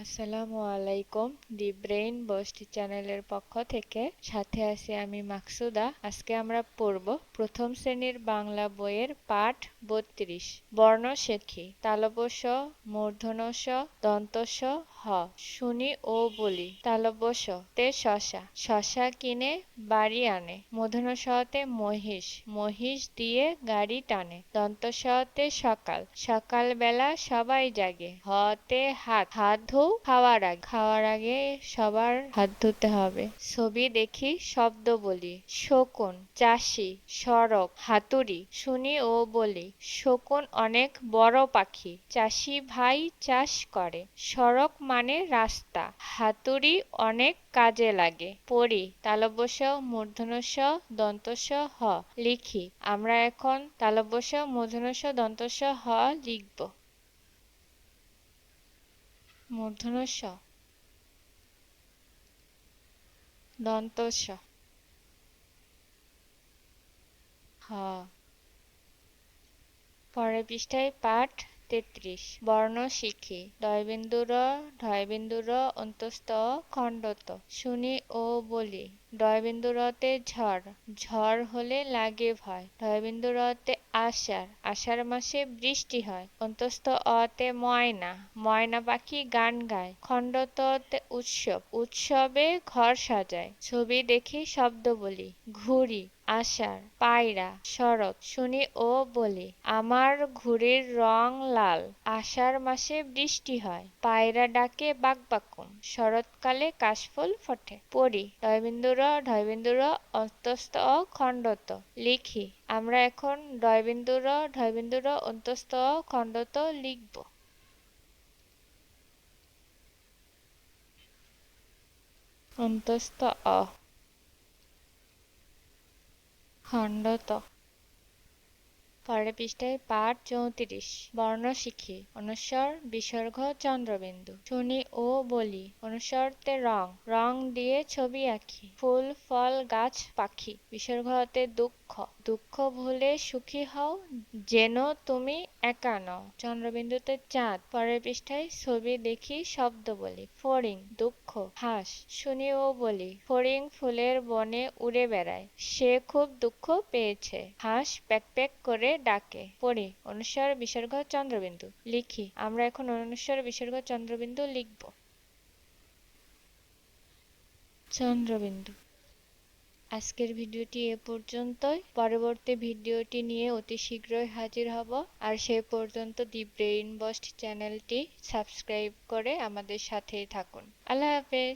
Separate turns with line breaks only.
আসসালামু আলাইকুম দি brain Boost চ্যানেলের পক্ষ থেকে। সাথে আছি আমি মাকসুদা। আজকে আমরা পড়ব প্রথম শ্রেণির বাংলা বইয়ের পাঠ বত্রিশ। বর্ণ শেখি তালবস মূর্ধনস দন্তস, হ, শুনি ও বলি। তালবস তে শশা। শশা কিনে বাড়ি আনে। মূর্ধনসতে মহিষ। মহিষ দিয়ে গাড়ি টানে। দন্তসতে সকাল। সকালবেলা সবাই জাগে। হতে হাত। হাত ধো খাওয়ার আগে খাওয়ার আগে সবার হাত ধুতে হবে। ছবি দেখি, শব্দ বলি, শকুন, চাষি সড়ক হাতুড়ি, শুনি ও বলি, শকুন অনেক বড় পাখি, চাষি ভাই চাষ করে সড়ক মানে রাস্তা, হাতুড়ি অনেক কাজে লাগে, পড়ি তালব্যস মূর্ধনস দন্তস হ, লিখি, আমরা এখন তালব্যস মূর্ধনস দন্তস হ, লিখব। মূর্ধন্য স দন্ত স হ। পরের পৃষ্ঠায় পাঠ তেত্রিশ। বর্ণ শিখি। ডয়বিন্দুর ঢয়বিন্দুর, অন্তস্থ, খণ্ডত। শুনি ও বলি। ডয়বিন্দুরতে ঝড়। ঝড় হলে লাগে ভয়। ঢয়বিন্দুরতে আষাঢ়। আষাঢ় মাসে বৃষ্টি হয়। অন্তস্থ অতে ময়না। ময়না পাখি গান গায়। খণ্ডততে উৎসব। উৎসবে ঘর সাজায়। ছবি দেখি শব্দ বলি। ঘুড়ি, আষাঢ়, পায়রা, শরৎ শুনি ও বলি। আমার ঘুড়ির রং লাল। আষাঢ় মাসে বৃষ্টি হয়। পায়রা ডাকে বাকবাকুম। শরৎকালে কাশফুল ফোটে। পড়ি। ডয়বিন্দুর ঢয়বিন্দুর অন্তস্থ খণ্ডত। লিখি আমরা এখন ডয়বিন্দুর ঢয়বিন্দুর অন্তস্থ খণ্ডত লিখব। অন্তস্থ খণ্ডত। পরের পৃষ্ঠায় পাঠ চৌত্রিশ বর্ণ শিখি অনুস্বর, বিসর্গ, চন্দ্রবিন্দু শুনি ও বলি, অনুস্বরতে রং রং দিয়ে ছবি আঁকি, ফুল, ফল, গাছ, পাখি বিসর্গ হতে দুঃখ দুঃখ ভুলে সুখী হও, যেন তুমি একা নও, চন্দ্রবিন্দুতে চাঁদ, পরের পৃষ্ঠায় ছবি দেখি, শব্দ বলি, ফড়িং, দুঃখ, হাঁস, শুনি ও বলি, ফড়িং ফুলের বনে উড়ে বেড়ায়, সে খুব দুঃখ পেয়েছে, হাঁস প্যাক প্যাক করে ডাকে, পড়ি, অনুস্বর বিসর্গ চন্দ্রবিন্দু, লিখি, আমরা এখন অনুস্বর বিসর্গ চন্দ্রবিন্দু লিখব। চন্দ্রবিন্দু। আজকের ভিডিওটি এ পর্যন্তই। পরবর্তী ভিডিওটি নিয়ে অতি শীঘ্রই হাজির হব। আর সে পর্যন্ত দি ব্রেইন বস্ট চ্যানেলটি সাবস্ক্রাইব করে আমাদের সাথেই থাকুন। আল্লাহ হাফেজ।